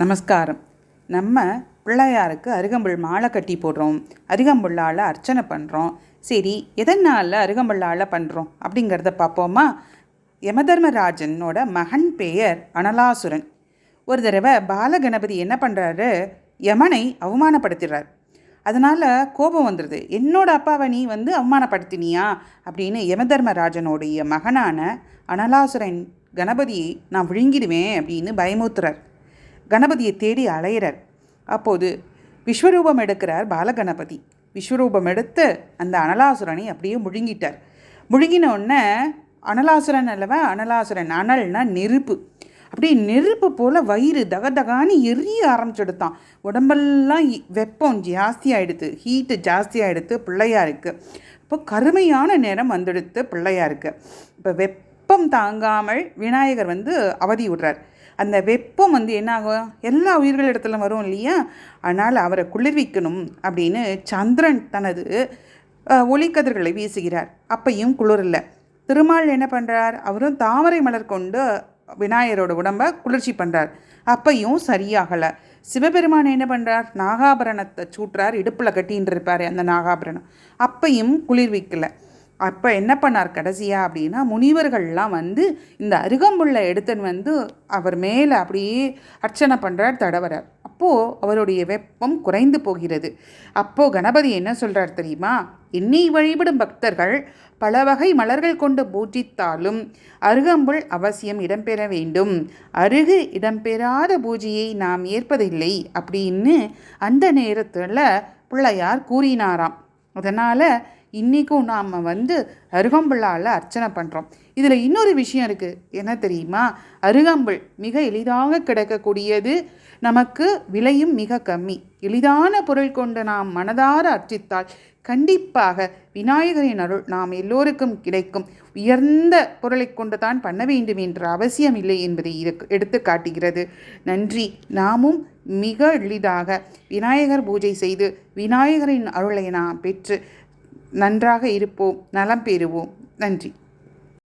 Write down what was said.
நமஸ்காரம். நம்ம பிள்ளையாருக்கு அருகம்புல் மாலை கட்டி போடுறோம். அருகம்புல்லால் அர்ச்சனை பண்ணுறோம் சரி எதனால் அருகம்புல்லால் பண்ணுறோம் அப்படிங்கிறத பார்ப்போமா யமதர்மராஜனோட மகன் பெயர் அனலாசுரன். ஒரு தடவை பாலகணபதி என்ன பண்ணுறாரு யமனை அவமானப்படுத்திடுறார். அதனால் கோபம் வந்துடுது என்னோட அப்பாவை நீ வந்து அவமானப்படுத்தினியா? அப்படின்னு யமதர்மராஜனுடைய மகனான அனலாசுரன் கணபதியை நான் விழுங்கிடுவேன் அப்படின்னு பயமுத்துறார் கணபதியை தேடி அலையிறார். அப்போது விஸ்வரூபம் எடுக்கிறார் பாலகணபதி. விஸ்வரூபம் எடுத்து அந்த அனலாசுரனை அப்படியே முழுங்கிட்டார். முழுங்கின உடனே அனலாசுரன் அல்லவா? அனலாசுரன் அனல்னா நெருப்பு. அப்படியே நெருப்பு போல் வயிறு தகதகான்னு எரிய ஆரம்பிச்சுடுத்தான். உடம்பெல்லாம் இ- வெப்பம் ஜாஸ்தியாகிடுது ஹீட்டு ஜாஸ்தியாகிடுது பிள்ளையாருக்கு இப்போ கருமையான நேரம் வந்துடுத்து பிள்ளையாருக்கு இப்போ வெப்பம் தாங்காமல் விநாயகர் வந்து அவதி விடுறார். அந்த வெப்பம் வந்து என்னாகும்? எல்லா உயிர்களிடத்துல வரும் இல்லையா? அதனால் அவரை குளிர்விக்கணும் அப்படின்னு சந்திரன் தனது ஒளிக்கதிர்களை வீசுகிறார். அப்பையும் குளிரல திருமால் என்ன பண்ணுறார் அவரும் தாமரை மலர் கொண்டு விநாயகரோட உடம்பை குளிர்ச்சி பண்ணுறார் அப்பையும் சரியாகலை. சிவபெருமான் என்ன பண்ணுறார் நாகாபரணத்தை சூட்டுறார். இடுப்பில் கட்டின்னு இருப்பார் அந்த நாகாபரணம். அப்பையும் குளிர்விக்கலை. அப்போ என்ன பண்ணார் கடைசியாக அப்படின்னா முனிவர்கள்லாம் வந்து இந்த அருகம்புல்லை எடுத்துன்னு வந்து அவர் மேலே அப்படியே அர்ச்சனை பண்ணுறார் தடவரார் அப்போது அவருடைய வெப்பம் குறைந்து போகிறது. அப்போது கணபதி என்ன சொல்கிறார் தெரியுமா? என்னை வழிபடும் பக்தர்கள் பல வகை மலர்கள் கொண்டு பூஜித்தாலும் அருகம்புல் அவசியம் இடம்பெற வேண்டும். அருகு இடம்பெறாத பூஜையை நாம் ஏற்பதில்லை அப்படின்னு அந்த நேரத்தில் பிள்ளையார் கூறினாராம். அதனால் இன்றைக்கும் நாம் வந்து அருகம்புல்லால் அர்ச்சனை பண்ணுறோம் இதில் இன்னொரு விஷயம் இருக்குது என்ன தெரியுமா? அருகம்புல் மிக எளிதாக கிடைக்கக்கூடியது. நமக்கு விலையும் மிக கம்மி. எளிதான பொருள் கொண்டு நாம் மனதார அர்ச்சித்தால் கண்டிப்பாக விநாயகரின் அருள் நாம் எல்லோருக்கும் கிடைக்கும். உயர்ந்த பொருளை கொண்டு தான் பண்ண வேண்டும் என்ற அவசியம் இல்லை என்பதை இது எடுத்து காட்டுகிறது. நன்றி. நாமும் மிக எளிதாக விநாயகர் பூஜை செய்து விநாயகரின் அருளை நாம் பெற்று நன்றாக இருப்போம் நலம் பெறுவோம். நன்றி.